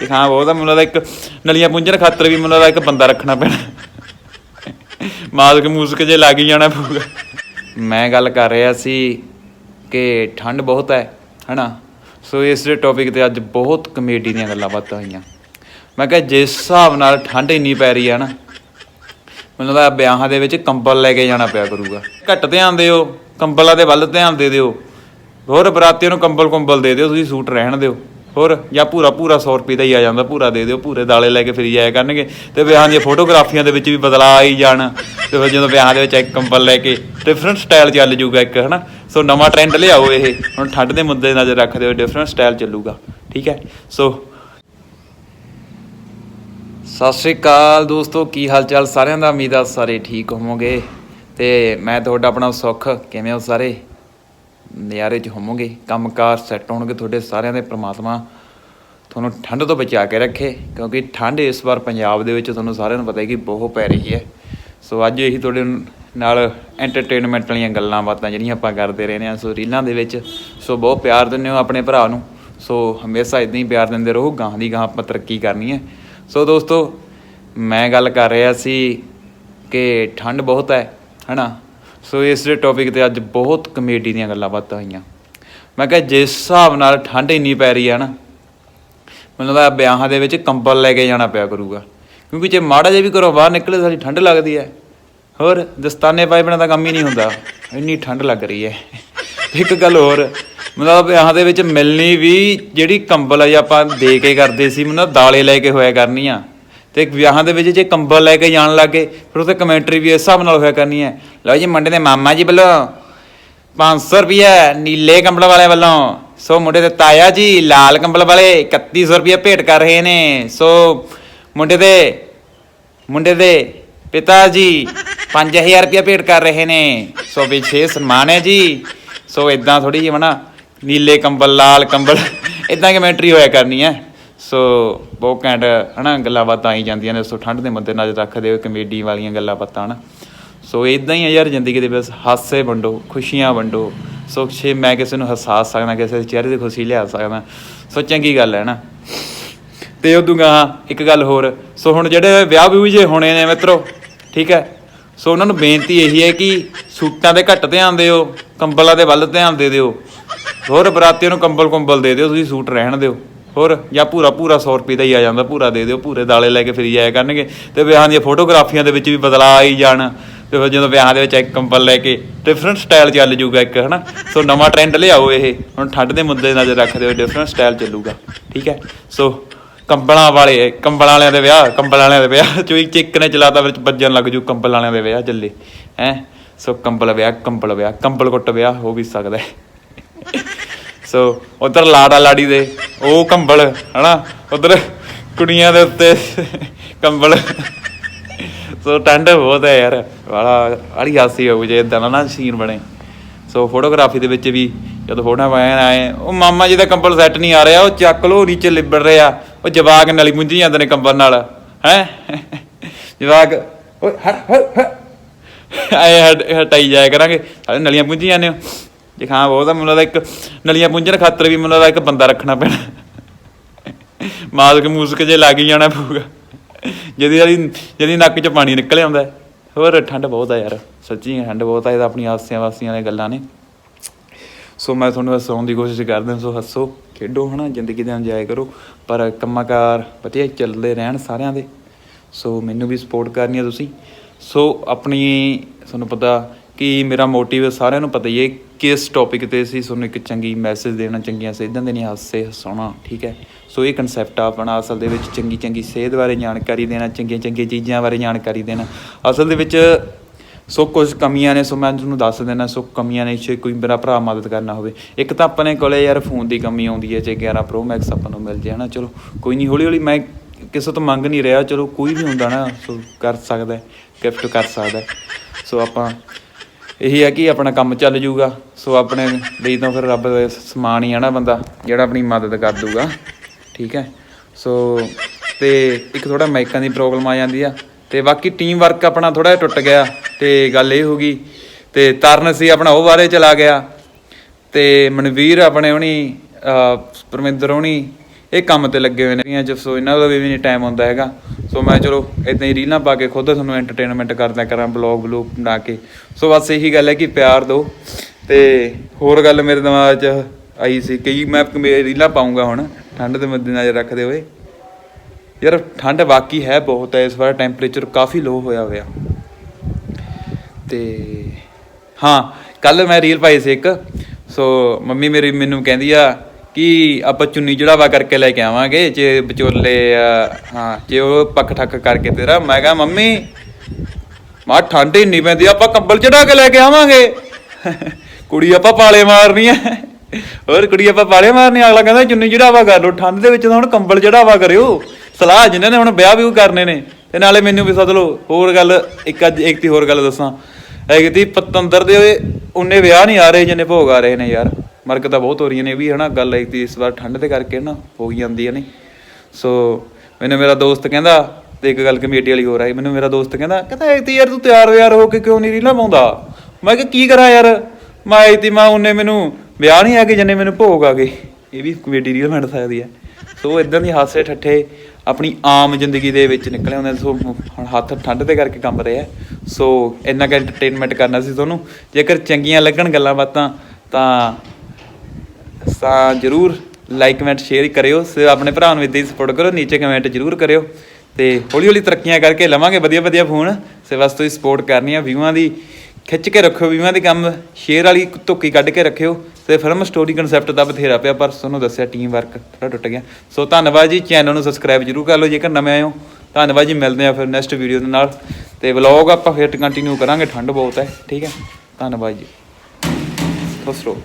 ਤੇ ਹਾਂ ਉਹਦਾ ਮੈਨੂੰ ਲੱਗਦਾ ਇੱਕ ਨਲੀਆਂ ਪੁੰਝਣ ਖਾਤਰ ਵੀ ਮੈਨੂੰ ਲੱਗਦਾ ਇੱਕ ਬੰਦਾ ਰੱਖਣਾ ਪੈਣਾ। ਮਾਸਕ ਮੂਸਕ ਜੇ ਲੱਗ ਹੀ ਜਾਣਾ ਪਊਗਾ। ਮੈਂ ਗੱਲ ਕਰ ਰਿਹਾ ਸੀ ਕਿ ਠੰਡ ਬਹੁਤ ਹੈ, ਹਨਾ? ਸੋ ਇਸ ਦੇ ਟੌਪਿਕ ਤੇ ਅੱਜ ਬਹੁਤ ਕਮੇਡੀ ਦੀਆਂ ਗੱਲਾਂ ਬਾਤਾਂ ਹੋਈਆਂ। ਮੈਂ ਕਿਹਾ, ਜਿਸ ਹਿਸਾਬ ਨਾਲ ਠੰਡ ਇੰਨੀ ਪੈ ਰਹੀ ਹੈ ਨਾ, ਮੈਨੂੰ ਲੱਗਦਾ ਵਿਆਹਾਂ ਦੇ ਵਿੱਚ ਕੰਬਲ ਲੈ ਕੇ ਜਾਣਾ ਪਿਆ ਕਰੂਗਾ। ਘੱਟ ਧਿਆਨ ਦਿਓ, ਕੰਬਲਾਂ ਦੇ ਵੱਲ ਧਿਆਨ ਦੇ ਦਿਓ। ਹੋਰ ਬਰਾਤੀਆਂ ਨੂੰ ਕੰਬਲ ਕੰਬਲ ਦੇ ਦਿਓ, ਤੁਸੀਂ ਸੂਟ ਰਹਿਣ ਦਿਓ। ਹੋਰ, ਜਾਂ ਪੂਰਾ ਪੂਰਾ 100 ਰੁਪਏ ਦਾ ਹੀ ਆ ਜਾਂਦਾ, ਪੂਰਾ ਦੇ ਦਿਓ, ਪੂਰੇ ਦਾਲੇ ਲੈ ਕੇ ਫਿਰ ਜਾਇਆ ਕਰਨਗੇ। ਤੇ ਵਿਆਹਾਂ ਦੀਆਂ ਫੋਟੋਗ੍ਰਾਫੀਆਂ ਦੇ ਵਿੱਚ ਵੀ ਬਦਲਾਅ ਆਈ ਜਾਣ। ਤੇ ਫਿਰ ਜਦੋਂ ਵਿਆਹਾਂ ਦੇ ਵਿੱਚ ਇੱਕ ਕੰਬਲ ਲੈ ਕੇ ਡਿਫਰੈਂਟ ਸਟਾਈਲ ਚੱਲ ਜੂਗਾ ਇੱਕ, ਹਨਾ? ਸੋ ਨਵਾਂ ਟ੍ਰੈਂਡ ਲਿਆਓ ਇਹ। ਹੁਣ ਠੰਡ ਦੇ ਮੁੱਦੇ ਨਜ਼ਰ ਰੱਖਦੇ ਹੋ ਡਿਫਰੈਂਟ ਸਟਾਈਲ ਚੱਲੂਗਾ। ਠੀਕ ਹੈ? ਸੋ ਸਤਿ ਸ਼੍ਰੀ ਅਕਾਲ ਦੋਸਤੋ, ਕੀ ਹਾਲ ਚਾਲ ਸਾਰਿਆਂ ਦਾ? ਉਮੀਦ ਆ ਸਾਰੇ ਠੀਕ ਹੋਵੋਗੇ। ਤੇ ਮੈਂ ਤੁਹਾਡਾ ਆਪਣਾ ਸੁੱਖ। ਕਿਵੇਂ ਹੋ ਸਾਰੇ? ਨਜ਼ਾਰੇ 'ਚ ਹੋਵੋਗੇ, ਕੰਮਕਾਰ ਸੈੱਟ ਹੋਣਗੇ ਤੁਹਾਡੇ ਸਾਰਿਆਂ ਦੇ ਪ੍ਰਮਾਤਮਾ ਤੁਹਾਨੂੰ ਠੰਡ ਤੋਂ ਬਚਾ ਕੇ ਰੱਖੇ, ਕਿਉਂਕਿ ਠੰਡ ਇਸ ਵਾਰ ਪੰਜਾਬ ਦੇ ਵਿੱਚ ਤੁਹਾਨੂੰ ਸਾਰਿਆਂ ਨੂੰ ਪਤਾ ਹੈ ਕਿ ਬਹੁਤ ਪੈ ਰਹੀ ਹੈ। ਸੋ ਅੱਜ ਇਹੀ ਤੁਹਾਡੇ ਨਾਲ ਐਂਟਰਟੇਨਮੈਂਟ ਵਾਲੀਆਂ ਗੱਲਾਂ ਬਾਤਾਂ ਜਿਹੜੀਆਂ ਆਪਾਂ ਕਰਦੇ ਰਹਿੰਦੇ ਹਾਂ। ਸੋ ਰੀਲਾਂ ਦੇ ਵਿੱਚ ਸੋ ਬਹੁਤ ਪਿਆਰ ਦਿੰਦੇ ਹੋ ਆਪਣੇ ਭਰਾ ਨੂੰ। ਸੋ ਹਮੇਸ਼ਾ ਇਦਾਂ ਹੀ ਪਿਆਰ ਦਿੰਦੇ ਰਹੋ ਗਾਂ ਦੀ ਗਾਂ ਆਪਾਂ ਤਰੱਕੀ ਕਰਨੀ ਹੈ। ਸੋ ਦੋਸਤੋ, ਮੈਂ ਗੱਲ ਕਰ ਰਿਹਾ ਸੀ ਕਿ ਠੰਡ ਬਹੁਤ ਹੈ ਹਨਾ ਸੋ ਇਸ ਦੇ ਟੌਪਿਕ ਤੇ ਅੱਜ ਬਹੁਤ ਕਮੇਡੀ ਦੀਆਂ ਗੱਲਾਂ ਬਾਤਾਂ ਹੋਈਆਂ। ਮੈਂ ਕਿਹਾ, ਜਿਸ ਹਿਸਾਬ ਨਾਲ ਠੰਡ ਇੰਨੀ ਪੈ ਰਹੀ ਹੈ ਨਾ, ਮੈਨੂੰ ਲੱਗਦਾ ਵਿਆਹਾਂ ਦੇ ਵਿੱਚ ਕੰਬਲ ਲੈ ਕੇ ਜਾਣਾ ਪਿਆ ਕਰੂਗਾ। ਕਿਉਂਕਿ ਜੇ ਮਾੜਾ ਜਿਹਾ ਵੀ ਘਰੋਂ ਬਾਹਰ ਨਿਕਲੇ, ਸਾਡੀ ਠੰਡ ਲੱਗਦੀ ਹੈ। ਹੋਰ, ਦਸਤਾਨੇ ਪਾਏ ਬਿਨਾਂ ਤਾਂ ਕੰਮ ਹੀ ਨਹੀਂ ਹੁੰਦਾ। ਇੰਨੀ ਠੰਡ ਲੱਗ ਰਹੀ ਹੈ। ਇੱਕ ਗੱਲ ਹੋਰ ਮਤਲਬ ਵਿਆਹਾਂ ਦੇ ਵਿੱਚ ਮਿਲਣੀ ਵੀ ਜਿਹੜੀ ਕੰਬਲ ਆ ਆਪਾਂ ਦੇ ਕੇ ਕਰਦੇ ਸੀ ਮਤਲਬ ਦਾਲੇ ਲੈ ਕੇ ਹੋਇਆ ਕਰਨੀਆਂ। ਤੇ ਵਿਆਹਾਂ ਦੇ ਵਿੱਚ ਜੇ ਕੰਬਲ ਲੈ ਕੇ ਜਾਣ ਲੱਗੇ, ਫਿਰ ਉੱਥੇ ਕਮੈਂਟਰੀ ਵੀ ਇਸ ਹਿਸਾਬ ਨਾਲ ਹੋਇਆ ਕਰਨੀ ਹੈ। ਲਓ ਜੀ, ਮੁੰਡੇ ਦੇ ਮਾਮਾ ਜੀ ਵੱਲੋਂ 500 ਰੁਪਏ ਨੀਲੇ ਕੰਬਲ ਵਾਲੇ ਵੱਲੋਂ, ਸੋ ਮੁੰਡੇ ਦੇ ਤਾਇਆ ਜੀ ਲਾਲ ਕੰਬਲ ਵਾਲੇ 3100 ਰੁਪਏ ਭੇਟ ਕਰ ਰਹੇ ਨੇ। ਸੋ ਮੁੰਡੇ ਦੇ ਮੁੰਡੇ ਦੇ ਪਿਤਾ ਜੀ 5000 ਰੁਪਏ ਭੇਟ ਕਰ ਰਹੇ ਨੇ। ਸੋ ਵਿਸ਼ੇਸ਼ ਸਨਮਾਨ ਹੈ ਜੀ। ਸੋ ਇਦਾਂ ਥੋੜੀ ਜਿਹੀ ਹਨਾ ਨੀਲੇ ਕੰਬਲ, ਲਾਲ ਕੰਬਲ ਇਦਾਂ ਕਮੈਂਟਰੀ ਹੋਇਆ ਕਰਨੀ ਹੈ। ਸੋ ਬਹੁਤ ਘੈਂਟ, ਹਨਾ, ਗੱਲਾਂ ਬਾਤਾਂ ਆਈ ਜਾਂਦੀਆਂ ਨੇ, ਸੋ ਠੰਡ ਦੇ ਮੱਦੇ ਨਜ਼ਰ ਰੱਖਦੇ ਹੋਏ ਕਮੇਡੀ ਵਾਲੀਆਂ ਗੱਲਾਂ ਬਾਤਾਂ, ਹਨਾ। ਸੋ ਇਦਾਂ ਹੀ ਆ ਯਾਰ ਜ਼ਿੰਦਗੀ ਦੇ ਵਿੱਚ, ਹਾਸੇ ਵੰਡੋ, ਖੁਸ਼ੀਆਂ ਵੰਡੋ। ਸੋ ਛੇ, ਮੈਂ ਕਿਸੇ ਨੂੰ ਹਸਾ ਸਕਦਾ, ਕਿਸੇ ਦੇ ਚਿਹਰੇ ਤੇ ਖੁਸ਼ੀ ਲਿਆ ਸਕਦਾ। ਸੋ ਚੰਗੀ ਗੱਲ ਹੈ ਨਾ ਤੇ ਉਦੋਂ ਗਾ ਇੱਕ ਗੱਲ ਹੋਰ, ਸੋ ਹੁਣ ਜਿਹੜੇ ਵਿਆਹ ਵੀ ਜੇ ਹੋਣੇ ਨੇ ਮਿੱਤਰੋ, ਠੀਕ ਹੈ। ਸੋ ਉਹਨਾਂ ਨੂੰ ਬੇਨਤੀ ਇਹੀ ਹੈ ਕਿ ਸੂਟਾਂ ਦੇ ਘੱਟ ਧਿਆਨ ਦਿਓ, ਕੰਬਲਾਂ ਦੇ ਵੱਲ ਧਿਆਨ ਦੇ ਦਿਓ। ਹੋਰ ਬਰਾਤੀਆਂ ਨੂੰ ਕੰਬਲ ਕੰਬਲ ਦੇ ਦਿਓ, ਤੁਸੀਂ ਸੂਟ ਰਹਿਣ ਦਿਓ। ਹੋਰ, ਜਾਂ ਪੂਰਾ ਪੂਰਾ 100 ਰੁਪਏ ਦਾ ਹੀ ਆ ਜਾਂਦਾ, ਪੂਰਾ ਦੇ ਦਿਓ, ਪੂਰੇ ਦਾਲੇ ਲੈ ਕੇ ਫਿਰੀ ਜਾਇਆ ਕਰਨਗੇ। ਤੇ ਵਿਆਹਾਂ ਦੀਆਂ ਫੋਟੋਗ੍ਰਾਫੀਆਂ ਦੇ ਵਿੱਚ ਵੀ ਬਦਲਾਅ ਆਈ ਜਾਣ। ਤੇ ਫਿਰ ਜਦੋਂ ਵਿਆਹਾਂ ਦੇ ਵਿੱਚ ਇੱਕ ਕੰਬਲ ਲੈ ਕੇ ਡਿਫਰੈਂਟ ਸਟਾਈਲ ਚੱਲ ਜੂਗਾ ਇੱਕ, ਹਨਾ? ਸੋ ਨਵਾਂ ਟ੍ਰੈਂਡ ਲਿਆਓ ਇਹ। ਹੁਣ ਠੰਡ ਦੇ ਮੁੱਦੇ ਨਜ਼ਰ ਰੱਖਦੇ ਹੋਏ ਡਿਫਰੈਂਟ ਸਟਾਈਲ ਚੱਲੂਗਾ, ਠੀਕ ਹੈ? ਸੋ ਕੰਬਲਾਂ ਵਾਲੇ, ਕੰਬਲਾਂ ਵਾਲਿਆਂ ਦੇ ਵਿਆਹ, ਕੰਬਲ ਵਾਲਿਆਂ ਦੇ ਵਿਆਹ ਚੋਂ ਚਿੱਕ ਇੱਕ ਨੇ ਚਲਾਤਾ ਵਿੱਚ ਵੱਜਣ ਲੱਗ ਜੂ ਕੰਬਲ ਵਾਲਿਆਂ ਦੇ ਵਿਆਹ ਚੱਲੇ, ਹੈ? ਸੋ ਕੰਬਲ ਵਿਆਹ ਕੰਬਲ ਵਿਆਹ, ਕੰਬਲ ਕੁੱਟ ਵਿਆਹ, ਹੋ ਵੀ ਸਕਦਾ ਹੈ। ਸੋ ਉਧਰ ਲਾੜਾ ਲਾੜੀ ਦੇ, ਉਹ ਕੰਬਲ, ਹਨਾ? ਉਧਰ ਕੁੜੀਆਂ ਦੇ ਉੱਤੇ ਕੰਬਲ। ਸੋ ਠੰਡ ਬਹੁਤ ਹੈ ਯਾਰ, ਵਾਲਾ, ਵਾਲੀ ਹਾਸੀ ਹੋਊ ਜੇ ਇਦਾਂ ਨਾ ਸੀਨ ਬਣੇ। ਸੋ ਫੋਟੋਗ੍ਰਾਫੀ ਦੇ ਵਿੱਚ ਵੀ ਜਦੋਂ ਫੋਟੋਆਂ ਪਾਏ ਆਏ, ਉਹ ਮਾਮਾ ਜੀ ਦਾ ਕੰਬਲ ਸੈੱਟ ਨਹੀਂ ਆ ਰਿਹਾ, ਉਹ ਚੱਕ ਲੋ ਨੀਚੇ ਲਿਬੜ ਰਿਹਾ। ਉਹ ਜਵਾਕ ਨਲੀ ਮੁੰਝੀ ਜਾਂਦੇ ਨੇ ਕੰਬਲ ਨਾਲ, ਹੈ? ਜਵਾਕ, ਓਏ, ਹਟ ਹਟ ਆਏ ਹਟਾਈ ਜਾਇਆ ਕਰਾਂਗੇ ਨਲੀਆਂ ਪੁੰਝੀ ਜਾਂਦੇ ਹੋ ਜੇ ਖਾਂ ਬਹੁਤਾ ਮੈਨੂੰ ਲੱਗਦਾ ਇੱਕ ਨਲੀਆਂ ਪੁੰਝਣ ਖਾਤਰ ਵੀ ਮੈਨੂੰ ਲੱਗਦਾ ਇੱਕ ਬੰਦਾ ਰੱਖਣਾ ਪੈਣਾ। ਮਾਸਕ ਮੂਸਕ ਜੇ ਲੱਗ ਹੀ ਜਾਣਾ ਪਊਗਾ। ਜਿਹਦੀ ਵਾਲੀ, ਜਿਹਦੀ ਨੱਕ 'ਚ ਪਾਣੀ ਨਿਕਲ ਆਉਂਦਾ ਹੋਰ ਠੰਡ ਬਹੁਤ ਆ ਯਾਰ, ਸੱਚੀ ਠੰਡ ਬਹੁਤ ਆ, ਇਹ ਤਾਂ ਆਪਣੀ ਆਸਿਆਂ ਵਾਸੀਆਂ ਦੀਆਂ ਗੱਲਾਂ ਨੇ। ਸੋ ਮੈਂ ਤੁਹਾਨੂੰ ਹਸਾਉਣ ਦੀ ਕੋਸ਼ਿਸ਼ ਕਰਦਾ, ਸੋ ਹੱਸੋ, ਖੇਡੋ ਹਨਾ, ਜ਼ਿੰਦਗੀ ਦਾ ਇੰਜੋਏ ਕਰੋ। ਪਰ ਕੰਮਕਾਰ ਵਧੀਆ ਚੱਲਦੇ ਰਹਿਣ ਸਾਰਿਆਂ ਦੇ। ਸੋ ਮੈਨੂੰ ਵੀ ਸਪੋਰਟ ਕਰਨੀ ਹੈ ਤੁਸੀਂ। ਸੋ ਆਪਣੀ, ਤੁਹਾਨੂੰ ਪਤਾ ਕਿ ਮੇਰਾ ਮੋਟਿਵ ਸਾਰਿਆਂ ਨੂੰ ਪਤਾ ਹੀ ਹੈ ਕਿਸ ਟੌਪਿਕ ਤੇ ਅਸੀਂ ਤੁਹਾਨੂੰ ਇੱਕ ਚੰਗੀ ਮੈਸੇਜ ਦੇਣਾ, ਚੰਗੀਆਂ ਸੇਧਾਂ ਦੇਣੀਆਂ, ਹਾਸੇ ਹਸਾਉਣਾ, ਠੀਕ ਹੈ? ਸੋ ਇਹ ਕਨਸੈਪਟ ਆ ਆਪਣਾ, ਅਸਲ ਦੇ ਵਿੱਚ ਚੰਗੀ ਚੰਗੀ ਸੇਧ ਬਾਰੇ ਜਾਣਕਾਰੀ ਦੇਣਾ, ਚੰਗੀਆਂ ਚੰਗੀਆਂ ਚੀਜ਼ਾਂ ਬਾਰੇ ਜਾਣਕਾਰੀ ਦੇਣਾ। ਅਸਲ ਦੇ ਵਿੱਚ ਸੋ ਕੁਝ ਕਮੀਆਂ ਨੇ, ਸੋ ਮੈਂ ਤੁਹਾਨੂੰ ਦੱਸ ਦੇਣਾ ਸੋ ਕਮੀਆਂ ਨੇ ਜੇ ਕੋਈ ਮੇਰਾ ਭਰਾ ਮਦਦ ਕਰਨਾ ਹੋਵੇ। ਇੱਕ ਤਾਂ ਆਪਣੇ ਕੋਲੇ ਯਾਰ ਫੋਨ ਦੀ ਕਮੀ ਆਉਂਦੀ ਹੈ, ਜੇ 11 ਪ੍ਰੋ ਮੈਕਸ ਆਪਾਂ ਨੂੰ ਮਿਲ ਜੇ, ਹਨਾ? ਚਲੋ, ਕੋਈ ਨਹੀਂ ਹੌਲੀ ਹੌਲੀ ਮੈਂ ਕਿਸੇ ਤੋਂ ਮੰਗ ਨਹੀਂ ਰਿਹਾ, ਚਲੋ ਕੋਈ ਵੀ ਹੁੰਦਾ ਨਾ, ਸੋ ਕਰ ਸਕਦਾ ਗਿਫਟ ਕਰ ਸਕਦਾ ਸੋ ਆਪਾਂ ਇਹੀ ਹੈ ਕਿ ਆਪਣਾ ਕੰਮ ਚੱਲ ਜੂਗਾ, ਸੋ ਆਪਣੇ ਲਈ ਤਾਂ ਫਿਰ ਰੱਬ ਸਮਾਨ ਹੀ ਆ ਨਾ ਬੰਦਾ, ਜਿਹੜਾ ਆਪਣੀ ਮਦਦ ਕਰ ਦੂਗਾ, ਠੀਕ ਹੈ? ਸੋ ਤੇ ਇੱਕ ਥੋੜਾ ਮਾਈਕਾਂ ਦੀ ਪ੍ਰੋਬਲਮ ਆ ਜਾਂਦੀ ਆ, ਤੇ ਬਾਕੀ ਟੀਮ ਵਰਕ ਆਪਣਾ ਥੋੜਾ ਟੁੱਟ ਗਿਆ, ਤੇ ਗੱਲ ਇਹ ਹੋ ਗਈ, ਤੇ ਤਰਨ ਸੀ ਆਪਣਾ ਉਹ ਬਾਰੇ ਚਲਾ ਗਿਆ, ਤੇ ਮਨਵੀਰ ਆਪਣੇ ਹੁਣੀ ਪਰਮਿੰਦਰ ਹੁਣੀ ਇਹ ਕੰਮ ਤੇ ਲੱਗੇ ਹੋਏ ਨੇ ਜੋ ਸੋ ਇਹਨਾਂ ਦਾ ਵੀ ਨਹੀਂ ਟਾਈਮ ਹੁੰਦਾ ਹੈਗਾ। ਸੋ ਮੈਂ ਚਲੋ ਇਦਾਂ ਹੀ ਰੀਲਾਂ ਪਾ ਕੇ ਖੁਦ ਤੁਹਾਨੂੰ ਐਂਟਰਟੇਨਮੈਂਟ ਕਰਦਾ ਕਰਾਂ ਬਲੌਗ ਬਲੂਗ ਬਣਾ ਕੇ। ਸੋ ਬਸ ਇਹੀ ਗੱਲ ਹੈ ਕਿ ਪਿਆਰ ਦਿਓ। ਤੇ ਹੋਰ ਗੱਲ ਮੇਰੇ ਦਿਮਾਗ 'ਚ ਆਈ ਸੀ ਕਿ ਮੈਂ ਰੀਲਾਂ ਪਾਉਂਗਾ ਹੁਣ, ਠੰਡ ਦੇ ਮੱਦੇ ਨਜ਼ਰ ਰੱਖਦੇ ਹੋਏ। ਯਾਰ ਠੰਡ ਵਾਕੀ ਹੈ ਬਹੁਤ ਹੈ, ਇਸ ਵਾਰ ਟੈਂਪਰੇਚਰ ਕਾਫੀ ਲੋ ਹੋਇਆ ਹੋਇਆ। ਤੇ ਹਾਂ ਕੱਲ ਮੈਂ ਰੀਲ ਪਾਈ ਸੀ ਇੱਕ। ਸੋ ਮੰਮੀ ਮੇਰੀ ਮੈਨੂੰ ਕਹਿੰਦੀ ਆ ਕਿ ਆਪਾਂ ਚੁੰਨੀ ਜੜਾਵਾ ਕਰਕੇ ਲੈ ਕੇ ਆਵਾਂਗੇ, ਜੇ ਵਿਚੋਲੇ ਆ ਹਾਂ, ਜੇ ਉਹ ਪੱਖ ਠੱਕ ਕਰਕੇ ਤੇਰਾ, ਮੈਂ ਕਿਹਾ, ਮੰਮੀ, ਮਾ, ਠੰਡ ਇੰਨੀ ਪੈਂਦੀ ਆਪਾਂ ਕੰਬਲ ਚੜਾ ਕੇ ਲੈ ਕੇ ਆਵਾਂਗੇ। ਕੁੜੀ ਆਪਾਂ ਪਾਲੇ ਮਾਰਨੀ ਆ। ਹੋਰ ਕੁੜੀ ਆਪਾਂ ਪਾਲੇ ਮਾਰਨੀ ਅਗਲਾ ਕਹਿੰਦਾ, ਚੁੰਨੀ ਚੜਾਵਾ ਕਰ ਲਓ, ਠੰਡ ਦੇ ਵਿੱਚ ਤਾਂ ਹੁਣ ਕੰਬਲ ਚੜਾਵਾ ਕਰਿਓ। ਸਲਾਹ ਜਿਨ੍ਹਾਂ ਨੇ ਹੁਣ ਵਿਆਹ ਵੀ ਕਰਨੇ ਨੇ, ਤੇ ਨਾਲੇ ਮੈਨੂੰ ਵੀ ਸੱਦ ਲਓ, ਹੋਰ ਗੱਲ, ਇੱਕ ਅੱਜ, ਇੱਕ ਤੀ ਹੋਰ ਗੱਲ ਦੱਸਾਂ। ਹੈ ਕਿ ਪਤੰਦਰ ਦੇ ਉਹਨੇ ਵਿਆਹ ਨਹੀਂ ਆ ਰਹੇ, ਜਿੰਨੇ ਭੋਗ ਆ ਰਹੇ ਨੇ ਯਾਰ। ਮਰਕ ਤਾਂ ਬਹੁਤ ਹੋ ਰਹੀਆਂ ਨੇ, ਇਹ ਵੀ ਹਨਾ ਗੱਲ ਇੱਕ ਤੀ ਇਸ ਵਾਰ ਠੰਡ ਦੇ ਕਰਕੇ ਨਾ ਹੋ ਹੀ ਹੈ ਨਹੀਂ। ਸੋ ਮੈਨੂੰ ਮੇਰਾ ਦੋਸਤ ਕਹਿੰਦਾ ਤੇ ਇੱਕ ਗੱਲ ਕਮੇਟੀ ਵਾਲੀ ਹੋਰ ਆਈ, ਮੈਨੂੰ ਮੇਰਾ ਦੋਸਤ ਕਹਿੰਦਾ ਕਹਿੰਦਾ ਇੱਕ ਤੀ ਯਾਰ ਤੂੰ ਤਿਆਰ ਵਿਆਰ ਹੋ ਕੇ ਕਿਉਂ ਨਹੀਂ ਰੀਲਾਂ ਪਾਉਂਦਾ? ਮੈਂ ਕਿਹਾ, ਕੀ ਕਰਾਂ ਯਾਰ? ਮੈਂ ਇਤੀ ਮਾਂ ਉਹਨੇ ਮੈਨੂੰ ਵਿਆਹ ਨਹੀਂ ਆ ਕੇ ਜਨੇ ਮੈਨੂੰ ਭੋਗ ਆ ਗਏ ਇਹ ਵੀ ਕਮੇਟੀ ਰੀਲ ਬਣ ਸਕਦੀ ਹੈ ਸੋ ਇਦਾਂ ਦੀ ਹਾਸੇ ਠੱਠੇ ਆਪਣੀ ਆਮ ਜ਼ਿੰਦਗੀ ਦੇ ਵਿੱਚ ਨਿਕਲੇ ਹੁੰਦੇ ਸੋ ਹੁਣ ਹੱਥ ਠੰਡ ਦੇ ਕਰਕੇ ਕੰਬ ਰਿਹਾ ਸੋ ਇੰਨਾ ਕੁ ਐਂਟਰਟੇਨਮੈਂਟ ਕਰਨਾ ਸੀ ਤੁਹਾਨੂੰ। ਜੇਕਰ ਚੰਗੀਆਂ ਲੱਗਣ ਗੱਲਾਂ ਬਾਤਾਂ, ਤਾਂ ਤਾਂ ਜਰੂਰ ਲਾਈਕ ਕਮੈਂਟ ਸ਼ੇਅਰ ਕਰਿਓ। ਸੇ ਆਪਣੇ ਭਰਾ ਨੂੰ ਇਦਾਂ ਹੀ ਸਪੋਰਟ ਕਰੋ। ਨੀਚੇ ਕਮੈਂਟ ਜਰੂਰ ਕਰਿਓ। ਤੇ ਹੌਲੀ ਹੌਲੀ ਤਰੱਕੀਆਂ ਕਰਕੇ ਲਵਾਂਗੇ ਵਧੀਆ ਵਧੀਆ ਫੋਨ ਸੇ ਬਸ ਤੁਸੀਂ ਸਪੋਰਟ ਕਰਨੀ ਆ ਵਿਊਆਂ ਦੀ। ਖਿੱਚ ਕੇ ਰੱਖਿਓ ਵਿਊਆਂ ਦੇ ਕੰਮ। ਸ਼ੇਅਰ ਵਾਲੀ ਧੁੱਕੀ ਕੱਢ ਕੇ ਰੱਖਿਓ। ਤੇ ਫਿਲਮ ਸਟੋਰੀ ਕਨਸੈਪਟ ਦਾ ਬਥੇਰਾ ਪਿਆ, ਪਰ ਤੁਹਾਨੂੰ ਦੱਸਿਆ ਟੀਮ ਵਰਕ ਥੋੜਾ ਟੁੱਟ ਗਿਆ। ਸੋ ਧੰਨਵਾਦ ਜੀ। ਚੈਨਲ ਨੂੰ ਸਬਸਕ੍ਰਾਈਬ ਜਰੂਰ ਕਰ ਲਓ। ਜੇਕਰ ਨਵੇਂ ਆਏ ਹੋ ਧੰਨਵਾਦ ਜੀ। ਮਿਲਦੇ ਆ ਫਿਰ ਨੈਕਸਟ ਵੀਡੀਓ ਦੇ ਨਾਲ। ਤੇ ਵਲੌਗ ਆਪਾਂ ਫਿਰ ਕੰਟੀਨਿਊ ਕਰਾਂਗੇ। ਠੰਡ ਬਹੁਤ ਹੈ। ਠੀਕ ਹੈ। ਧੰਨਵਾਦ ਜੀ। ਖੁਸ਼ ਰਹੋ।